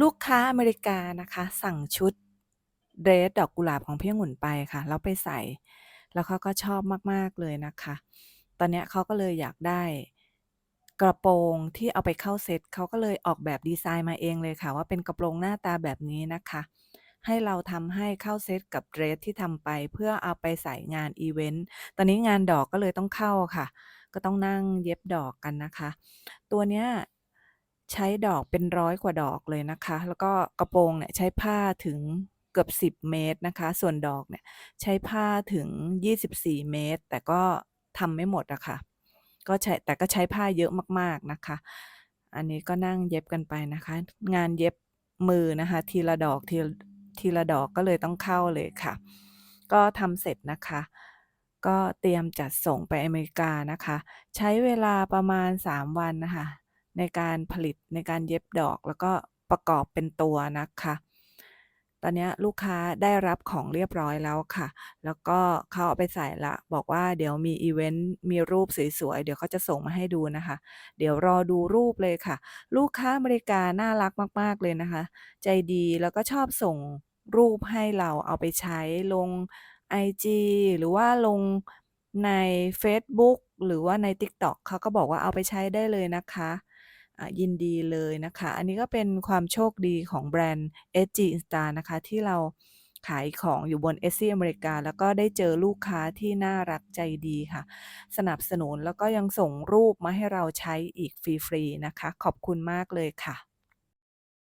ลูกค้าอเมริกานะคะ สั่งชุดเดรสดอกกุหลาบของพี่องุ่นไปค่ะ แล้วไปใส่ แล้วเขาก็ชอบมากๆเลยนะคะ ตอนนี้เขาก็เลยอยากได้กระโปรงที่เอาไปเข้าเซตเขาก็เลยออกแบบดีไซน์มาเองเลยค่ะ ว่าเป็นกระโปรงหน้าตาแบบนี้นะคะ ให้เราทำให้เข้าเซตกับเดรสที่ทำไปเพื่อเอาไปใส่งานอิเวนต์ตอนนี้งานดอกก็เลยต้องเข้าค่ะ ก็ต้องนั่งเย็บดอกกันนะคะ ตัวเนี้ย ใช้ดอกเป็น100กว่าดอกเลยนะคะ แล้วก็กระโปรงเนี่ยใช้ผ้าถึงเกือบ 10 เมตรนะคะ ส่วนดอกเนี่ยใช้ผ้าถึง 24 เมตร แต่ก็ทำไม่หมดอะค่ะ ก็ใช้แต่ก็ใช้ผ้าเยอะมากๆนะคะ อันนี้ก็นั่งเย็บกันไปนะคะ งานเย็บมือนะคะ ทีละดอกทีทีละดอกก็เลยต้องเข้าเลยค่ะ ก็ทำเสร็จนะคะ ก็เตรียมจัดส่งไปอเมริกานะคะ ใช้เวลาประมาณ 3 วันนะคะ ในการผลิตในการเย็บดอก แล้วก็ประกอบเป็นตัวนะคะ ตอนนี้ลูกค้าได้รับของเรียบร้อยแล้วค่ะ แล้วก็เขาเอาไปใส่ล้วบอกว่าเดี๋ยวมีอิเวนต์มีรูปสวยๆ เดี๋ยวเขาจะส่งมาให้ดูนะคะ เดี๋ยวรอดูรูปเลยค่ะ ลูกค้าอเมริกาน่ารักมากๆเลยนะคะ ใจดีแล้วก็ชอบส่งรูปให้เราเอาไปใช้ลงไอจีหรือว่าลงในเฟซบุ๊กหรือว่าใน TikTok เขาก็บอกว่า"เอาไปใช้ได้เลยนะคะ" อ่ายินดีเลยนะคะ อันนี้ก็เป็นความโชคดีของแบรนด์ SG Instar นะคะ ที่เราขายของอยู่บน Etsy อเมริกา แล้วก็ได้เจอลูกค้าที่น่ารักใจดีค่ะ สนับสนุนแล้วก็ยังส่งรูปมาให้เราใช้อีกฟรีๆนะคะ ขอบคุณมากเลยค่ะ